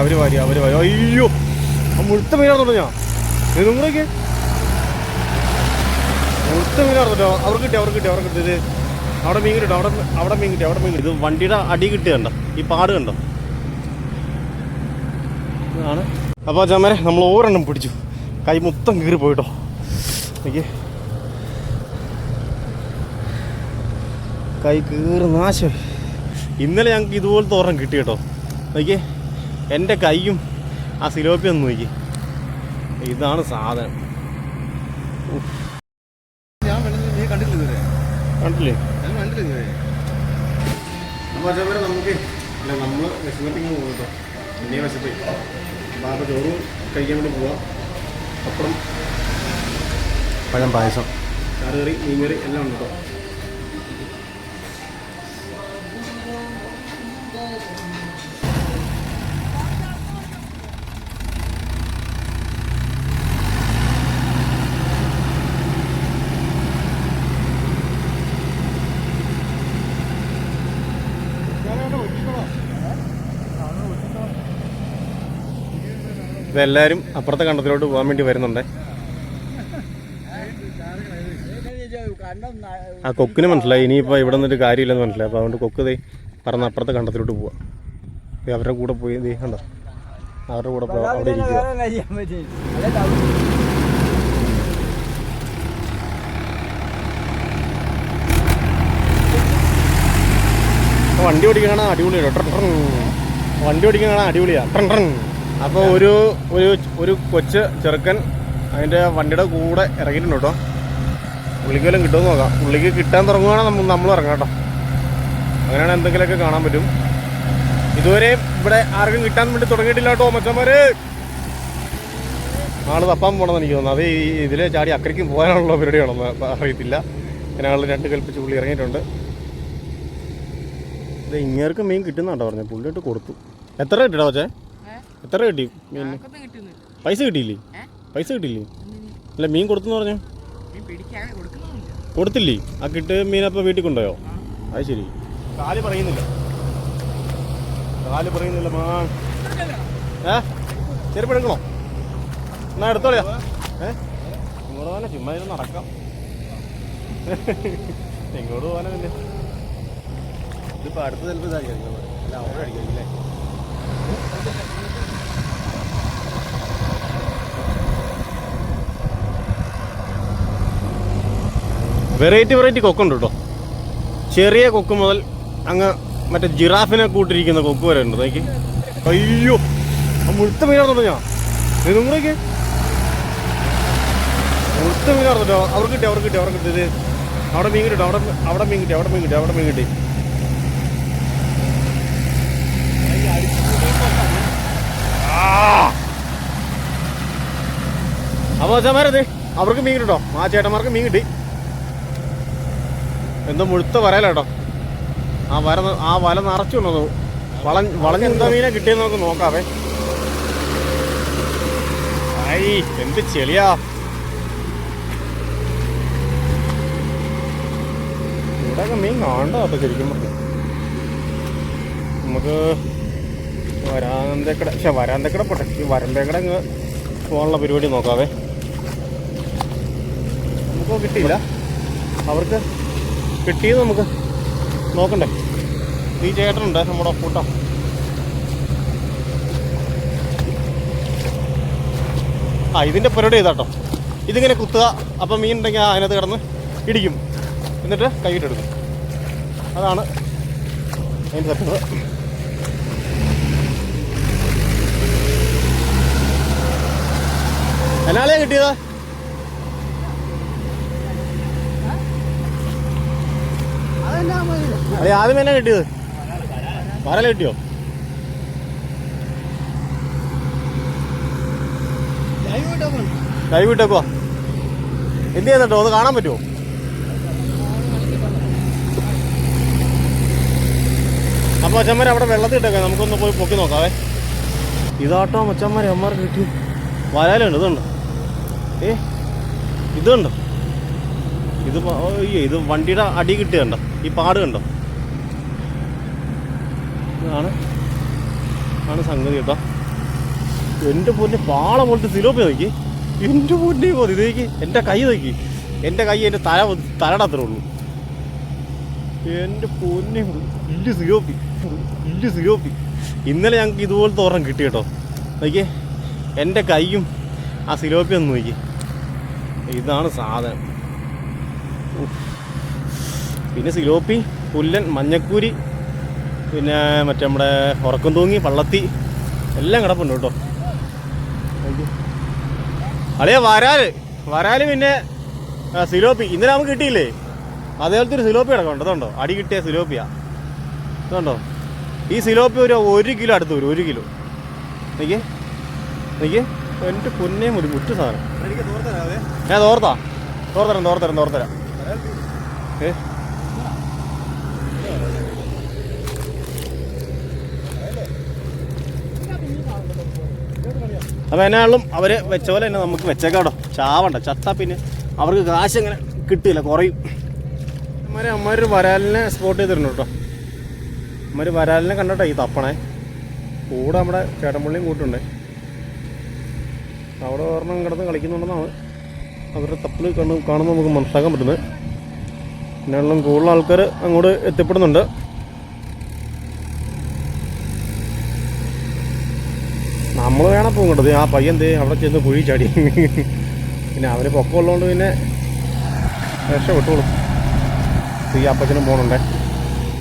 അവർ വാരി അവർ വാരി. അയ്യോ മുഴുത്ത മീനാണെന്നുണ്ടോ ഞാൻ. നിങ്ങളൊക്കെ മുഴുത്ത മീനാണെന്നുണ്ടോ അവർക്ക് കിട്ടി അവർക്ക് കിട്ടി അവർക്ക് കിട്ടിയത് അവിടെ മീൻ കിട്ടും അവിടെ അവിടെ മീൻ കിട്ടി അവിടെ മീൻ കിട്ടി. ഇത് വണ്ടിയുടെ അടി കിട്ടിയ കണ്ടോ? ഈ പാട് കണ്ടോ? ഇതാണ്. അപ്പോൾ ചമ്മരെ നമ്മൾ ഓരെണ്ണം പിടിച്ചു. കൈ മൊത്തം കീറി പോയിട്ടോ. എനിക്ക് കൈ കീറി നാശം. ഇന്നലെ ഞങ്ങൾക്ക് ഇതുപോലത്തെ ഓർമ്മ കിട്ടി കേട്ടോ. നോക്കിയേ. എന്റെ കൈയും ആ സിലോപ്പി ഒന്ന് നോക്കി. ഇതാണ് സാധനം. കണ്ടില്ലേ? നമുക്ക് നമ്മൾ പോകും കേട്ടോ. ചോറും കഴിക്കാൻ വേണ്ടി പോവാം. അപ്പുറം പഴം പായസം. കറി മീൻകറി എല്ലാം ഉണ്ട് കേട്ടോ. ഇതെല്ലാവരും അപ്പുറത്തെ കണ്ടത്തിലോട്ട് പോകാൻ വേണ്ടി വരുന്നുണ്ട്. ആ കൊക്കിന് മനസ്സിലായി. ഇനിയിപ്പോൾ ഇവിടെ നിന്നൊരു കാര്യമില്ലെന്ന് മനസ്സിലായി. അപ്പോൾ അതുകൊണ്ട് കൊക്ക് ദേ പറഞ്ഞ അപ്പുറത്തെ കണ്ടത്തിലോട്ട് പോവാം. അവരുടെ കൂടെ പോയി ദേ കണ്ടോ? അവരുടെ കൂടെ പോവാം. അവിടെ ഇരിക്കുക. വണ്ടി ഓടിക്കാൻ കാണാൻ അടിപൊളിയാണ്. വണ്ടി ഓടിക്കാൻ കാണാൻ അടിപൊളിയാണ് ട്രൺ ട്രൺ. അപ്പോൾ ഒരു ഒരു ഒരു കൊച്ച് ചെറുക്കൻ അതിന്റെ വണ്ടിയുടെ കൂടെ ഇറങ്ങിയിട്ടുണ്ട് കേട്ടോ. പുള്ളിക്ക് വല്ലതും കിട്ടുമെന്ന് നോക്കാം. പുള്ളിക്ക് കിട്ടാൻ തുടങ്ങുകയാണെങ്കിൽ നമ്മൾ നമ്മൾ ഇറങ്ങാം കേട്ടോ. അങ്ങനെയാണ് എന്തെങ്കിലുമൊക്കെ കാണാൻ പറ്റും. ഇതുവരെ ഇവിടെ ആർക്കും കിട്ടാൻ വേണ്ടി തുടങ്ങിയിട്ടില്ല കേട്ടോ മച്ചന്മാര്. ആൾ തപ്പാൻ പോകണമെന്ന് എനിക്ക് തോന്നുന്നു അത് ഈ ഇതിലെ ചാടി അക്കരയ്ക്കും പോകാനുള്ള പരിപാടിയാണെന്ന് അറിയത്തില്ല. ഞങ്ങൾ രണ്ട് കൽപ്പിച്ച് പുള്ളി ഇറങ്ങിയിട്ടുണ്ട്. ഇത് ഇങ്ങേർക്ക് മീൻ കിട്ടുന്നുണ്ടോ പറഞ്ഞു പുള്ളിയിട്ട് കൊടുത്തു. എത്ര കിട്ടിടാ പക്ഷേ എത്ര കിട്ടി മീൻ പൈസ കിട്ടിയില്ലേ? പൈസ കിട്ടിയില്ലേ? അല്ല മീൻ കൊടുത്തെന്ന് പറഞ്ഞു? കൊടുത്തില്ലേ? ആ കിട്ട് മീനപ്പോൾ വീട്ടിൽ കൊണ്ടുപോയോ? അത് ശരി. കാൽ പറയുന്നില്ല. കാൽ പറയുന്നില്ല മാ. ഏ? ചെരുപ്പ് എടുക്കണോ? എന്നാ എടുത്തോളിയാ ഏ? ഇങ്ങോട്ട് പോകാനാ ചുമ്മാ ഇരുന്ന് നടക്കാം. എങ്ങോട്ട് പോകാനോ പിന്നെ. ഇതിപ്പോൾ അടുത്ത് ചിലപ്പോൾ ഇതായിരിക്കും. അല്ല അവിടെ വെറൈറ്റി വെറൈറ്റി കൊക്കുണ്ട് കേട്ടോ ചെറിയ കൊക്ക് മുതൽ അങ്ങ് മറ്റേ ജിറാഫിനെ കൂട്ടിരിക്കുന്ന കൊക്ക് വരെ ഉണ്ട് നോക്കി അയ്യോ മുഴുത്ത മീനാർന്നുണ്ടോ ഞാൻ. നിങ്ങളൊക്കെ മുഴുത്ത മീനാർന്നുട്ടോ അവർക്ക് കിട്ടി അവർക്ക് കിട്ടി അവർക്ക് കിട്ടിയത് അവിടെ മീൻ കിട്ടി അവിടെ അവിടെ മീൻ കിട്ടി അവിടെ മീൻ കിട്ടി അവിടെ മീൻ കിട്ടി. അപ്പോൾ അച്ഛന്മാരത് അവർക്ക് മീൻ കിട്ടോ ആ ചേട്ടന്മാർക്ക് മീൻ കിട്ടി. എന്തോ മുഴുത്ത വരല ആ വര ആ വല നിറച്ചുണ്ടോ വള വളഞ്ഞെന്താ മീനെ കിട്ടിയെന്ന് നമുക്ക് നോക്കാവേ. ഐ എന്ത് ചെളിയാ. ഇവിടെയൊക്കെ മീൻ കാണണ്ട കേട്ടോ ശരിക്കും നമുക്ക് വരാന്തക്കട പക്ഷെ വരാന്തക്കട പോട്ടെ. ഈ വരമ്പേക്കട ഇങ്ങ് പോകാനുള്ള പരിപാടി നോക്കാവേ. നമുക്ക് കിട്ടിയില്ല. അവർക്ക് കിട്ടിയത് നമുക്ക് നോക്കണ്ടേ. ഈ ചേട്ടനുണ്ട് നമ്മുടെ കൂട്ടം. ആ ഇതിന്റെ പരിപാടി ചെയ്താട്ടോ ഇതിങ്ങനെ കുത്തുക അപ്പം മീൻ ഉണ്ടെങ്കിൽ അതിനകത്ത് കിടന്ന് ഇടിക്കും. എന്നിട്ട് കൈയിട്ടെടുക്കും അതാണ് അതിന്റെ തട്ടുന്നത് എന്നാലേ കിട്ടിയത്? അതെ ആദ്യം എന്നാ കിട്ടിയത്? വരല കിട്ടിയോ? കൈ വിട്ടേക്കോ എന്ത് ചെയ്യുന്നുണ്ടോ ഒന്ന് കാണാൻ പറ്റുമോ അപ്പൊ അച്ഛന്മാരെ അവിടെ വെള്ളത്തിൽ ഇട്ടേക്കാം നമുക്കൊന്ന് പോയി പൊക്കി നോക്കാവേ. ഇതാട്ടോ അച്ഛന്മാരെ അമ്മമാർക്ക് കിട്ടി വരാലുണ്ട് ഇതുണ്ട്. ഏ ഇതുണ്ട്. ഇത് ഇത് വണ്ടിയുടെ അടി കിട്ടിയുണ്ടോ ഈ പാട് കണ്ടോ? ഇതാണ്. ആണ് സംഗതി കേട്ടോ. എന്റെ പൊന്നെ പാള പോലത്തെ സിലോപ്പി നോക്കി. എന്റെ പൊന്നെ ഇത് ഇതേക്ക് എന്റെ കൈ നോക്കി. എന്റെ കൈ എന്റെ തല തലയുടെ അത്രേ ഉള്ളൂ. എന്റെ പൊന്നെ വലിയ സിലോപ്പി. വലിയ സിലോപ്പി. ഇന്നലെ ഞങ്ങൾക്ക് ഇതുപോലത്തെ ഒരെണ്ണം കിട്ടി കേട്ടോ. നോക്കി എന്റെ കൈയും ആ സിലോപ്പി ഒന്ന് നോക്കി. ഇതാണ് സാധനം. പിന്നെ സിലോപ്പി പുല്ലൻ മഞ്ഞക്കൂരി പിന്നെ മറ്റേ നമ്മുടെ ഉറക്കം തൂങ്ങി പള്ളത്തി എല്ലാം കിടപ്പുണ്ട് കേട്ടോ. അളിയ വരാൽ. വരാൽ പിന്നെ സിലോപ്പി. ഇന്നലെ നമുക്ക് കിട്ടിയില്ലേ? അതേപോലത്തെ ഒരു സിലോപ്പി കിടക്കുന്നുണ്ട്. അതുണ്ടോ അടി കിട്ടിയ സിലോപ്പിയാ. ഇതുണ്ടോ? ഈ സിലോപ്പി ഒരു ഒരു കിലോ അടുത്ത് വരും. ഒരു കിലോ. എനിക്ക് എനിക്ക് എന്റെ പൊന്നേ ഒരു മുറ്റു സാധനം. ഞാൻ തോർത്താ. തോർത്തരാം തോർത്തരാം തോർത്തരാം. ഏ? അപ്പോൾ എന്നാളും അവർ വെച്ച പോലെ തന്നെ നമുക്ക് വെച്ചേക്കാടോ ചാവണ്ട ചത്താ പിന്നെ അവർക്ക് കാശ് അങ്ങനെ കിട്ടില്ല കുറയും. അമ്മമാര് അമ്മര് വരാലിനെ സ്പോട്ട് ചെയ്തിട്ടുണ്ട് കേട്ടോ. അമ്മര് വരാലിനെ കണ്ടോട്ടോ ഈ തപ്പണേ. കൂടെ നമ്മുടെ ചേട്ടൻപള്ളിയും കൂട്ടുണ്ട് അവിടെ ഒരെണ്ണം കിടന്ന് കളിക്കുന്നുണ്ടെന്നാണ് അവരുടെ തപ്പിൽ കണ്ട് കാണുമ്പോൾ നമുക്ക് മനസ്സിലാക്കാൻ പറ്റുന്നത്. പിന്നെയുള്ള കൂടുതൽ ആൾക്കാർ അങ്ങോട്ട് എത്തിപ്പെടുന്നുണ്ട്. നമ്മൾ വേണം പോകേണ്ടത് ആ പയ്യൻ ദേ അവിടെ ചെന്ന് കുഴി ചാടി. പിന്നെ അവന് പൊക്കമുള്ളതുകൊണ്ട് പിന്നെ രക്ഷപ്പെട്ടോളും ഈ അപ്പച്ചനും പോകണുണ്ടേ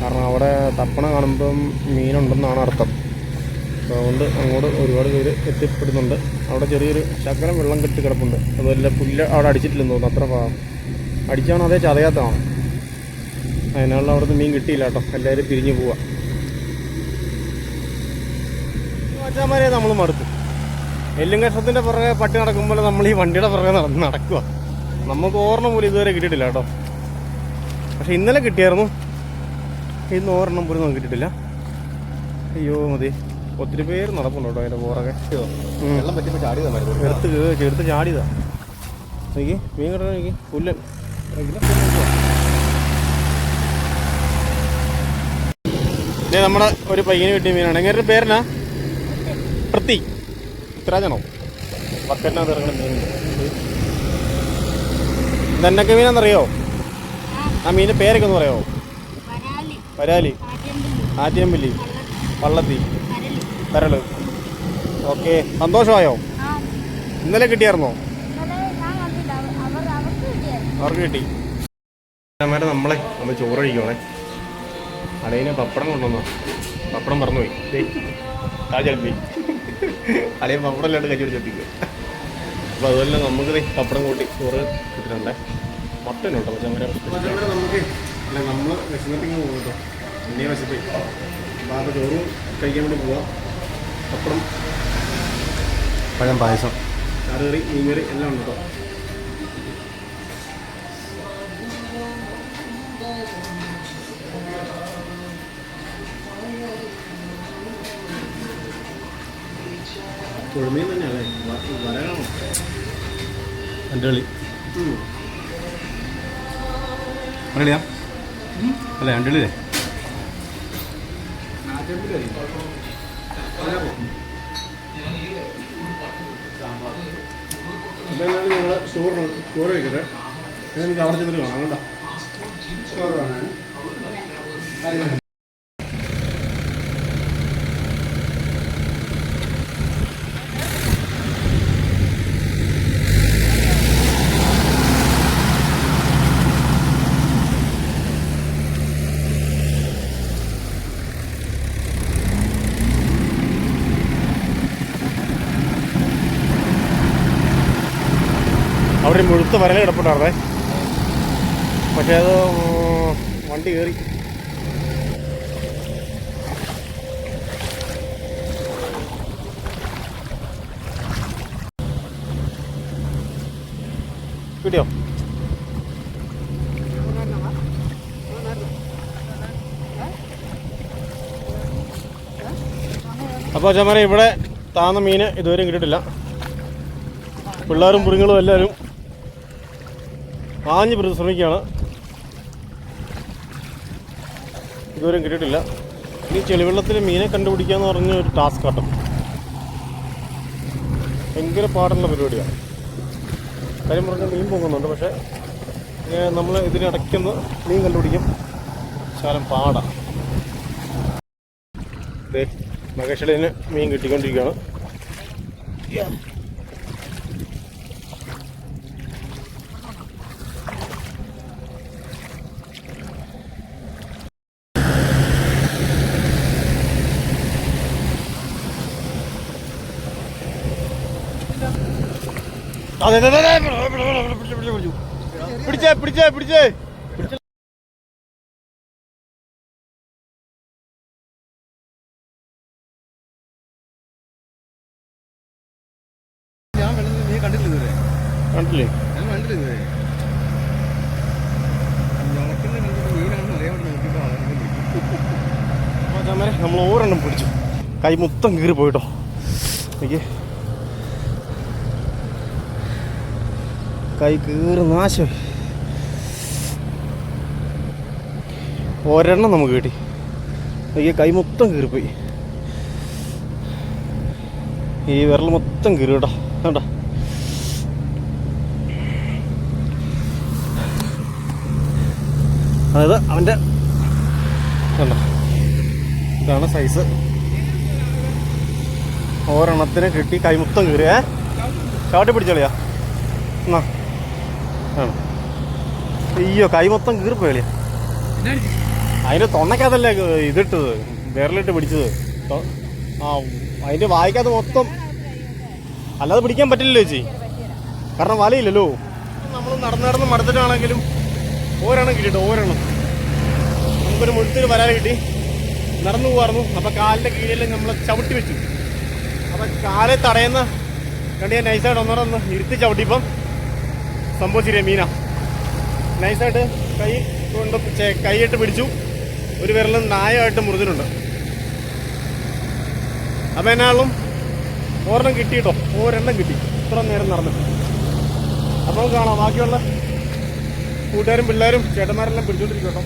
കാരണം അവിടെ തപ്പണ കാണുമ്പം മീനുണ്ടെന്നാണ് അർത്ഥം. അതുകൊണ്ട് അങ്ങോട്ട് ഒരുപാട് പേര് എത്തിപ്പെടുന്നുണ്ട്. അവിടെ ചെറിയൊരു ശകലം വെള്ളം കെട്ടി കിടപ്പുണ്ട്. അതുപോലെ പുല്ല് അവിടെ അടിച്ചിട്ടില്ലെന്ന് തോന്നുന്നു. അത്ര അടിച്ചാണോ അതേ ചതയാത്തതാണ്. അതിനുള്ള അവിടുന്ന് മീൻ കിട്ടിയില്ല കേട്ടോ. എല്ലാവരും പിരിഞ്ഞു പോവാ. അച്ഛന്മാരെ നമ്മൾ മടുത്തു. എല്ലും കഷ്ണത്തിന്റെ പുറകെ പട്ടി നടക്കുമ്പോൾ നമ്മൾ ഈ വണ്ടിയുടെ പുറകെ നടന്ന് നടക്കുക നമുക്ക് ഓർണം പോലും ഇതുവരെ കിട്ടിയിട്ടില്ല കേട്ടോ. പക്ഷെ ഇന്നലെ കിട്ടിയായിരുന്നു. ഇന്ന് ഓർണം പോലും നമുക്ക് കിട്ടിയിട്ടില്ല. അയ്യോ മതി. ഒത്തിരി പേര് നടപ്പുണ്ട് കേട്ടോ അതിന്റെ പുറകെ. എടുത്ത് എടുത്ത് ചാടിയതാ. എനിക്ക് മീൻ കിട്ടണം നോക്കി. പുല്ലൻ നമ്മുടെ ഒരു പയ്യന് കിട്ടിയ മീനാണ്. എങ്ങനെ പേരെന്നാ? പ്രതി ഇത്രയാണോ വക്കറ്റിനകത്ത് ഇറങ്ങുന്ന മീൻ. ഇതെന്നൊക്കെ മീനാണെന്നറിയോ? ആ മീനിന്റെ പേരൊക്കെ ഒന്ന് പറയാമോ? വരാൽ ആറ്റിയമ്പല്ലി വള്ളത്തി. കരളി ഓക്കെ. സന്തോഷമായോ? ഇന്നലെ കിട്ടിയായിരുന്നോ? അവർക്ക് കിട്ടി. അമ്മേരെ നമ്മളെ നമ്മൾ ചോറ് കഴിക്കണേ അടയിന് പപ്പടം കൊണ്ടുവന്നോ. പപ്പടം മറന്നുപോയി. ദേ, ചിലപ്പി പപ്പടം ഇല്ലാണ്ട് കഞ്ഞി പിടിച്ചെത്തിക്കുക അപ്പോൾ അതുപോലെ നമുക്ക് പപ്പടം കൂട്ടി ചോറ് കിട്ടുന്നുണ്ടേ. മട്ടൻ കേട്ടോ പച്ചമര നമുക്ക് അല്ല നമ്മൾ വിശന്നിട്ടിങ്ങ് പോകും കേട്ടോ. എന്നെ വിശപ്പോയി അപ്പോൾ അപ്പോൾ ചോറും കഴിക്കാൻ വേണ്ടി പോവാം. പപ്പടം. പഴം പായസം. ചാറുകറി മീൻകറി എല്ലാം ഉണ്ട് കേട്ടോ. കുഴമീൻ തന്നെയല്ലേ വരകണോ. അല്ലേ ചോറ് ചോറ് കഴിക്കട്ടെ. ഇത് എനിക്ക് അവിടെ ചെന്നിട്ട് കാണാം കേട്ടോ. ഒരു മുഴുത്ത വരൽ കിടപ്പുണ്ടായിരുന്നേ. പക്ഷേ അത് വണ്ടി കയറി കിട്ടിയോ? അപ്പോൾ ചമര ഇവിടെ താന്ന മീൻ ഇതുവരെയും കിട്ടിയിട്ടില്ല. പിള്ളേരും പുറങ്ങളും എല്ലാവരും ആഞ്ഞ് ശ്രമിക്കുകയാണ്. ഇതുവരെയും കിട്ടിയിട്ടില്ല. ഇനി ചെളിവെള്ളത്തിൽ മീനെ കണ്ടുപിടിക്കുക എന്ന് പറഞ്ഞ ഒരു ടാസ്ക് ആട്ടം. ഭയങ്കര പാടുള്ള പരിപാടിയാണ്. കാര്യം പറഞ്ഞാൽ മീൻ പൊങ്ങുന്നുണ്ട് പക്ഷേ നമ്മൾ ഇതിനിടയ്ക്കൊന്ന് മീൻ കണ്ടുപിടിക്കും. ശാലം പാടാണ് മകേഷളിന് മീൻ കിട്ടിക്കൊണ്ടിരിക്കുകയാണ്. പിടിച്ചേ പിടിച്ചേ പിടിച്ചേ ഞാൻ കണ്ടില്ലേ കണ്ടില്ല നമ്മൾ ഓരെണ്ണം പിടിച്ചു കൈ മൊത്തം കീറി പോയിട്ടോ എനിക്ക് കൈ കീറി നാശം. ഒരെണ്ണം നമുക്ക് കിട്ടി. ഈ കൈ മൊത്തം കീറിപ്പോയി. ഈ വിരൽ മൊത്തം കീറി കേട്ടോ. കണ്ടോ? അതായത് അവന്റെ ഇതാണ് സൈസ് ഒരെണ്ണത്തിന് കിട്ടി കൈമുത്തം കീറിയേ ചാട്ടി പിടിച്ചോളിയാ. എന്നാ. അയ്യോ കൈ മൊത്തം കീറിപ്പോളിയാ അതിന്റെ തൊണ്ണക്കകത്തല്ലേ ഇതിട്ടത് വിരലിട്ട് പിടിച്ചത്. ആ അതിന്റെ വായിക്കകത്ത് മൊത്തം അല്ലാതെ പിടിക്കാൻ പറ്റില്ലല്ലോ ചേച്ചി. കാരണം വലയില്ലല്ലോ. നമ്മൾ നടന്ന് നടന്ന് മടുത്തിട്ടാണെങ്കിലും ഓരെണ്ണം കിട്ടിട്ടോ ഓരെണ്ണം നമുക്കൊരു മുഴുത്തൊരു വരാൻ കിട്ടി. നടന്നു പോകാറുന്നു അപ്പൊ കാലിന്റെ കീഴിൽ നമ്മൾ ചവിട്ടി വെച്ചു. അപ്പൊ കാലെ തടയുന്ന കണ്ടി ഞാൻ നൈസായിട്ട് ഒന്നോടെ ഒന്ന് ഇരുത്തി ചവിട്ടിപ്പം സംഭവിച്ചില്ലേ മീന. നൈസായിട്ട് കൈ കൊണ്ട് കൈയിട്ട് പിടിച്ചു. ഒരു വിരലും നായമായിട്ട് മുറിഞ്ഞിട്ടുണ്ട്. അപ്പം എന്നാളും ഒരെണ്ണം കിട്ടിയിട്ടോ? ഒരെണ്ണം കിട്ടി. ഇത്ര നേരം നടന്നിട്ട്. അപ്പോൾ കാണാം. ബാക്കിയുള്ള കൂട്ടുകാരും പിള്ളേരും ചേട്ടന്മാരെല്ലാം പിടിച്ചോണ്ടിരിക്കും കേട്ടോ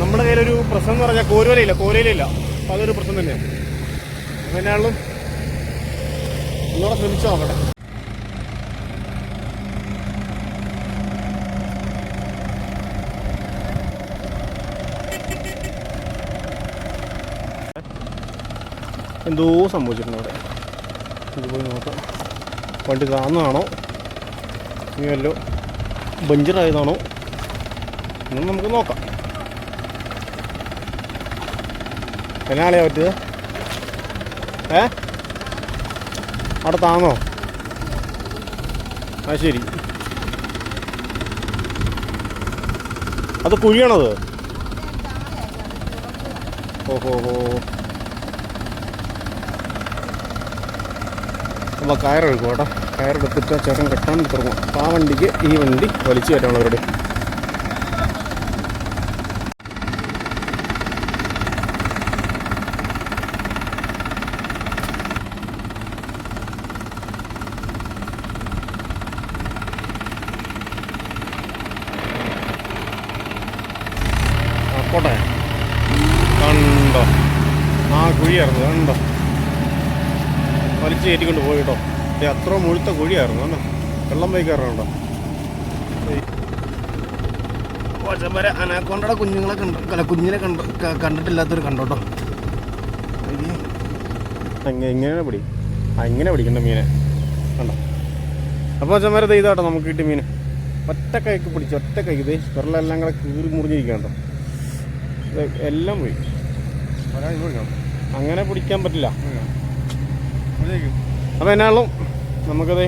നമ്മുടെ കയ്യിലൊരു പ്രശ്നം എന്ന് പറഞ്ഞാൽ കോരുവലയില്ല കോരയിലില്ല അപ്പം അതൊരു പ്രശ്നം തന്നെയാണ്. അങ്ങനെയാളും ഒന്നുകൂടെ ശ്രമിച്ചു നോക്കട്ടെ. എന്തോ സംഭവിച്ചിട്ടുണ്ട് അവിടെ. ഇത് പോയി നോക്കാം. വണ്ടി കാണുന്നതാണോ ഇനി വല്ലോ ബഞ്ചറായതാണോ? എന്നും നമുക്ക് നോക്കാം. എന്നാളിയാ പറ്റിയത്? ഏ? അവിടെ താന്നോ? ആ ശരി. അത് കുഴിയാണത്? ഓഹോ ഹോ അപ്പോൾ കയറെടുക്കും കേട്ടോ. കയറെടുത്തിട്ട് ചേട്ടൻ കെട്ടാൻ തുടങ്ങും. അപ്പോൾ ആ വണ്ടിക്ക് ഈ വണ്ടി വലിച്ചു കയറ്റാണ് അവരുടെ ആ, പോട്ടെ കണ്ടോ ആ കുഴിയായിരുന്നു കണ്ടോ വലിച്ചു കയറ്റിക്കൊണ്ട് പോയി കേട്ടോ ഇത് അത്ര മുഴുത്ത കുഴിയായിരുന്നു കേട്ടോ വെള്ളം പോയി കയറണുണ്ടോ വരെ അനാക്കോണ്ടയുടെ കുഞ്ഞുങ്ങളെ കണ്ട. കുഞ്ഞിനെ കണ്ട. കണ്ടിട്ടില്ലാത്തൊരു കണ്ടോട്ടോ ഇങ്ങനെ പിടി. ആ ഇങ്ങനെ പിടിക്കണ്ട മീനെ. കണ്ടോ? അപ്പോൾ അച്ഛന്മാരെ ഇതാട്ടോ നമുക്ക് കിട്ടിയ മീൻ. ഒറ്റ കൈക്ക് പിടിച്ചു ഒറ്റ കൈക്ക്. ഇത് വിരലെല്ലാം കൂടെ കീറി മുറിഞ്ഞിരിക്കണ്ടോ എല്ലാം പോയി. അങ്ങനെ പിടിക്കാൻ പറ്റില്ല. അപ്പോൾ എന്നാളും നമുക്കത്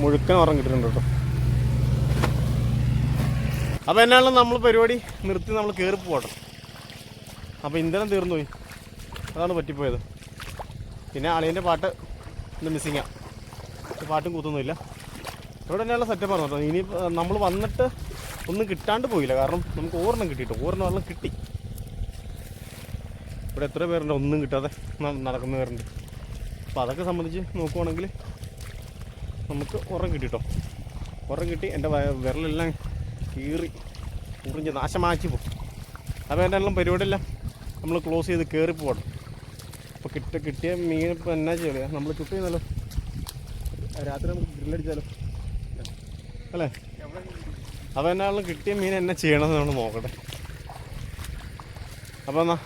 മുഴുക്കൻ ഉറം കിട്ടുന്നുണ്ട് കേട്ടോ. അപ്പോൾ എന്നാണ് നമ്മൾ പരിപാടി? നിർത്തി നമ്മൾ കയറി പോകട്ടെ. അപ്പോൾ ഇന്ധനം തീർന്നു പോയി അതാണ് പറ്റിപ്പോയത്. പിന്നെ അളിയന്റെ പാട്ട് ഇന്ന് മിസ്സിങ്ങാണ് പാട്ടും കൂത്തൊന്നുമില്ല. ഇവിടെ തന്നെയുള്ള സെറ്റപ്പ് ആണ് കേട്ടോ ഇനി നമ്മൾ വന്നിട്ട് ഒന്നും കിട്ടാണ്ട് പോയില്ല. കാരണം നമുക്ക് ഓർണം കിട്ടിയിട്ട്. ഓർണം വെള്ളം കിട്ടി. ഇവിടെ എത്ര പേരുണ്ട്. ഒന്നും കിട്ടാതെ നടക്കുന്നവരുണ്ട് അപ്പോൾ അതൊക്കെ സംബന്ധിച്ച് നോക്കുവാണെങ്കിൽ നമുക്ക് ഉറം കിട്ടി കേട്ടോ ഉറം കിട്ടി എന്റെ വിരലെല്ലാം കീറി ഉറിഞ്ഞ് നാശമാക്കി പോകും അപ്പോൾ എന്റെ എല്ലാം പരിപാടിയെല്ലാം നമ്മൾ ക്ലോസ് ചെയ്ത് കയറി പോകണം. അപ്പോൾ കിട്ട കിട്ടിയ മീൻ ഇപ്പോൾ എന്നാ ചെയ്യുക നമ്മൾ ചുട്ട് ചെയ്യുന്നല്ലോ രാത്രി നമുക്ക് ഗ്രില്ലടിച്ചാലോ അല്ലേ? അപ്പോൾ എന്നാളും കിട്ടിയ മീൻ എന്നാ ചെയ്യണമെന്ന് നമ്മൾ നോക്കട്ടെ. അപ്പോൾ എന്നാ